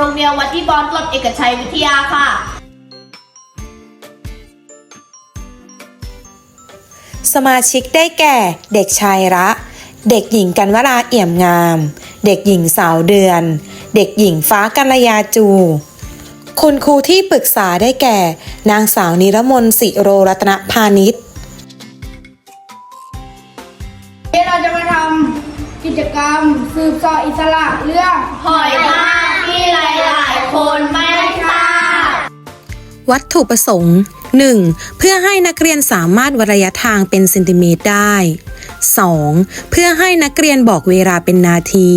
รงเรียนวัดที่บอลกลบเอกชัยวิทยาค่ะ สมาชิกได้แก่ เด็กชายระ เด็กหญิงกันวราเอี่ยมงาม เด็กหญิงสาวเดือน เด็กหญิงฟ้ากัลยาจู คุณครูที่ปรึกษาได้แก่ นางสาวนิรมนสิโรรัตนพาณิชย์ที่เราจะมาทำกิจกรรมสืบเสออิสระเรื่องหอยทาก ที่หลายๆ คนไม่ทราบ วัตถุประสงค์ 1. เพื่อให้นักเรียนสามารถวัดระยะทางเป็นเซนติเมตรได้ 2. เพื่อให้นักเรียนบอกเวลาเป็นนาที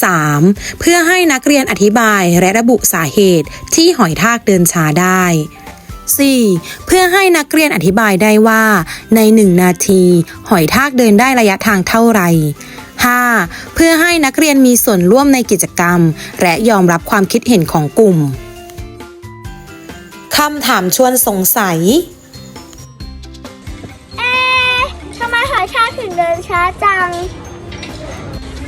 3. เพื่อให้นักเรียนอธิบายและระบุสาเหตุที่หอยทากเดินช้าได้ 4. เพื่อให้นักเรียนอธิบายได้ว่า ใน 1 นาที หอยทากเดินได้ระยะทางเท่าไหร่ 5. เพื่อให้นักเรียนมีส่วนร่วมในกิจกรรม และยอมรับความคิดเห็นของกลุ่มคำถามชวนสงสัย เอ๊ะทำไมหอยทากถึงเดินช้าจัง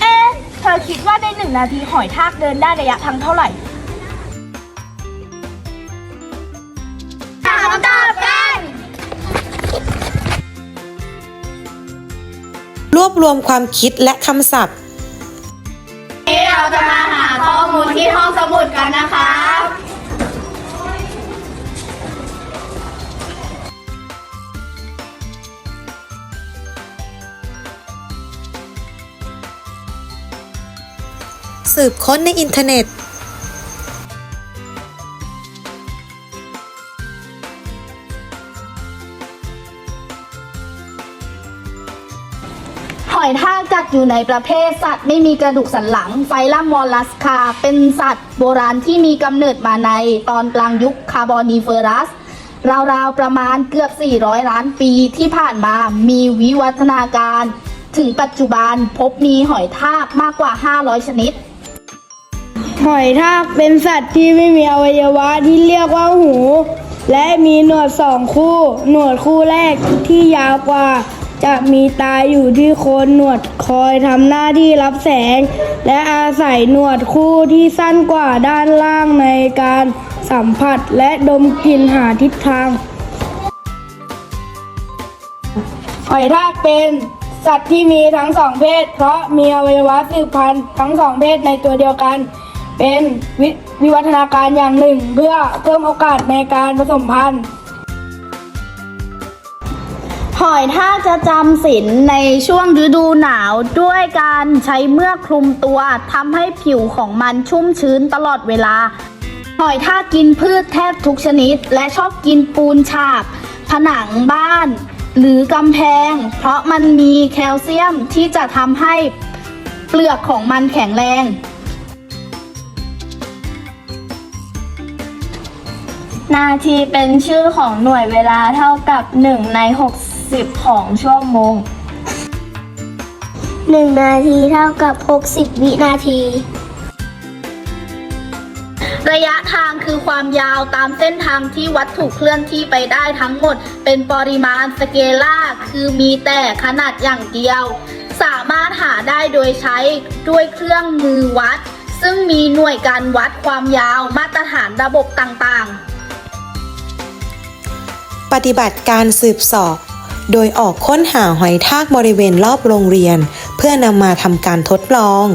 เอ๊ะ เธอคิดว่าในหนึ่งนาทีหอยทากเดินได้ระยะทางเท่าไหร่ รวบรวมความคิดและคำศัพท์ นี้เราจะมาหาข้อมูลที่ห้องสมุดกันนะคะสืบค้นในอินเทอร์เน็ต จัดอยู่ในประเภทสัตว์ไม่มีกระดูกสันหลังไฟลัมมอลลัสคา เป็นสัตว์โบราณที่มีกำเนิดมาในตอนกลางยุคคาร์บอนีเฟอรัสราวๆ ประมาณเกือบ 400 ล้านปีที่ผ่านมามีวิวัฒนาการ ถึงปัจจุบันพบมีหอยทากมากกว่า 500 ชนิด หอยทากเป็นสัตว์ที่ไม่มีอวัยวะที่เรียกว่าหู และมีหนวดสองคู่ หนวดคู่แรกที่ยาวกว่า จะมีตาอยู่ที่โคนหนวดคอยทำหน้าที่รับแสง และอาศัยหนวดคู่ที่สั้นกว่าด้านล่างในการสัมผัสและดมกลิ่นหาทิศทางหอยทากเป็นสัตว์ที่มีทั้งสองเพศ เพราะมีอวัยวะสืบพันธุ์ทั้งสองเพศในตัวเดียวกัน เป็นววิวัฒนาการอย่างหนึ่ง เพื่อเพิ่มโอกาสในการผสมพันธุ์ อยทากจะจำศีลในช่วงฤดูหนาวด้วยการใช้เมือกคลุมตัวทำให้ผิวของมันชุ่มชื้นตลอดเวลา หอยทากกินพืชแทบทุกชนิด และชอบกินปูนฉาบ ผนังบ้าน หรือกำแพง เพราะมันมีแคลเซียมที่จะทำให้เปลือกของมันแข็งแรงนาทีเป็นชื่อของหน่วยเวลาเท่ากับ 1 ใน 60 ของชั่วโมง 1 นาทีเท่ากับ 60 วินาที ระยะทางคือความยาวตามเส้นทางที่วัตถุเคลื่อนที่ไปได้ทั้งหมด เป็นปริมาณสเกล่าคือมีแต่ขนาดอย่างเดียว สามารถหาได้โดยใช้ด้วยเครื่องมือวัด ซึ่งมีหน่วยการวัดความยาวมาตรฐานระบบต่างๆปฏิบัติการสืบเสอบ โดยออกค้นหาหอยทากบริเวณรอบโรงเรียน เพื่อนำมาทำการทดลอง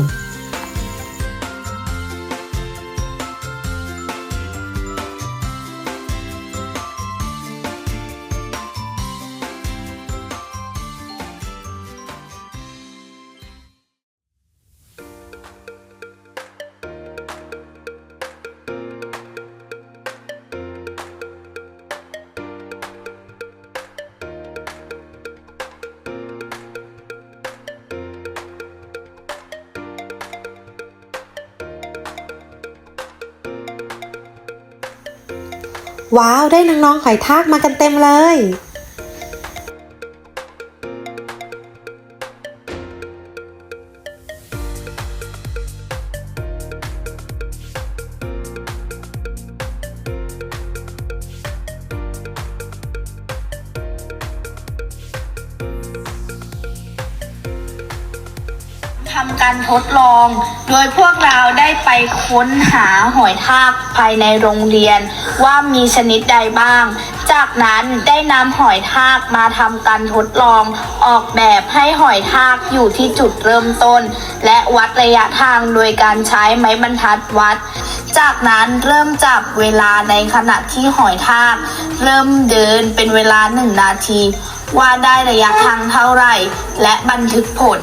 ว้าว ได้น้องๆหอยทากมากันเต็มเลย การทดลอง โดยพวกเราได้ไปค้นหาหอยทากภายในโรงเรียน ว่ามีชนิดใดบ้าง จากนั้นได้นำหอยทากมาทำการทดลอง ออกแบบให้หอยทากอยู่ที่จุดเริ่มต้น และวัดระยะทางโดยการใช้ไม้บรรทัดวัด จากนั้นเริ่มจับเวลาในขณะที่หอยทาก เริ่มเดินเป็นเวลาหนึ่งนาที ว่าได้ระยะทางเท่าไหร่ และบันทึกผล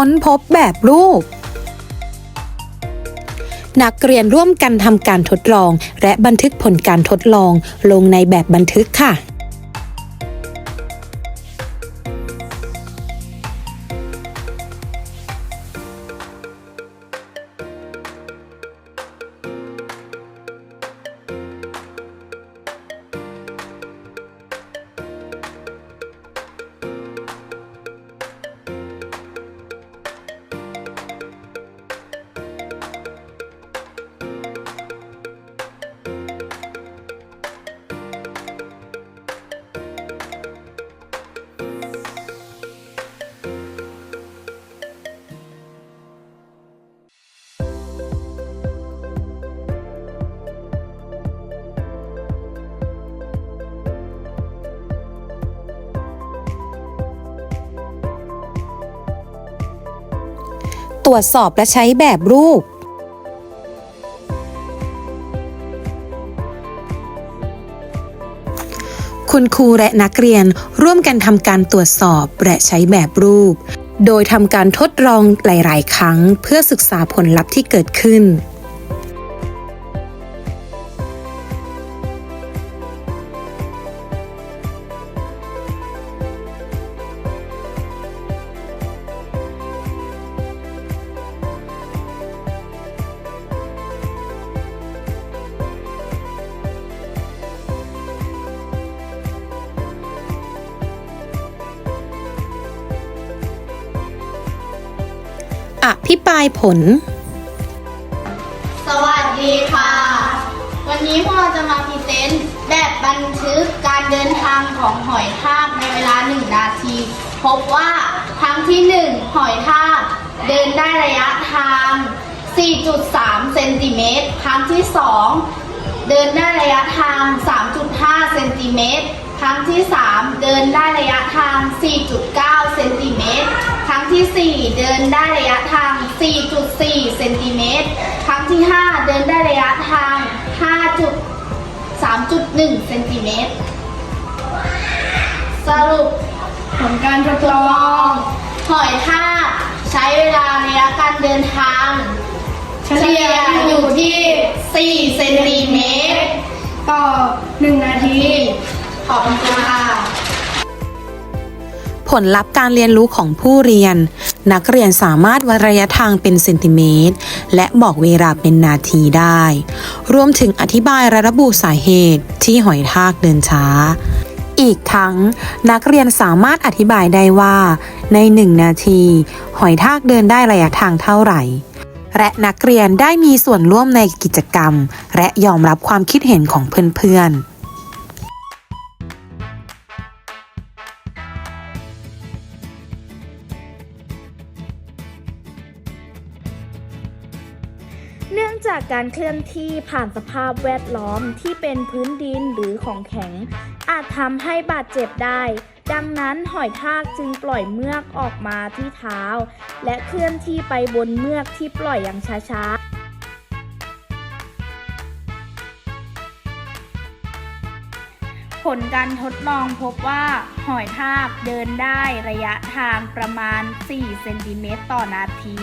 ค้นพบแบบรูป นักเรียนร่วมกันทำการทดลอง และบันทึกผลการทดลองลงในแบบบันทึกค่ะ ตรวจสอบและใช้แบบรูป คุณครูและนักเรียนร่วมกันทำการตรวจสอบและใช้แบบรูป โดยทำการทดลองหลาย ๆ ครั้งเพื่อศึกษาผลลัพธ์ที่เกิดขึ้น อภิปรายผล สวัสดีค่ะ วันนี้พวกเราจะมาพรีเซนต์แบบบันทึกการเดินทางของหอยทากในเวลา 1 นาที พบว่าครั้งที่ 1 หอยทากเดินได้ระยะทาง 4.3 เซนติเมตร ครั้งที่ 2 เดินได้ระยะทาง 3.5 เซนติเมตร ครั้งที่ 3 เดินได้ระยะทาง 4.9 4 เดินได้ระยะทาง 4.4 เซนติเมตร ครั้งที่ 5 เดินได้ระยะทาง 5.3.1 เซนติเมตร สรุปผลการทดลองหอยทากใช้เวลาระยะการเดินทาง เฉลี่ยอยู่ที่ 4 เซนติเมตร ต่อ 1 นาที ขอบคุณค่ะผลลัพธ์การเรียนรู้ของผู้เรียน นักเรียนสามารถวัดระยะทางเป็นเซนติเมตร และบอกเวลาเป็นนาทีได้ รวมถึงอธิบายระบุสาเหตุที่หอยทากเดินช้า อีกทั้งนักเรียนสามารถอธิบายได้ว่า ในหนึ่งนาที หอยทากเดินได้ระยะทางเท่าไหร่ และนักเรียนได้มีส่วนร่วมในกิจกรรม และยอมรับความคิดเห็นของเพื่อนๆ เนื่องจากการเคลื่อนที่ผ่านสภาพแวดล้อมที่เป็นพื้นดินหรือของแข็ง อาจทำให้บาดเจ็บได้ ดังนั้นหอยทากจึงปล่อยเมือกออกมาที่เท้า และเคลื่อนที่ไปบนเมือกที่ปล่อยอย่างช้าๆผลการทดลองพบว่าหอยทากเดินได้ระยะทางประมาณ 4 เซนติเมตรต่อนาที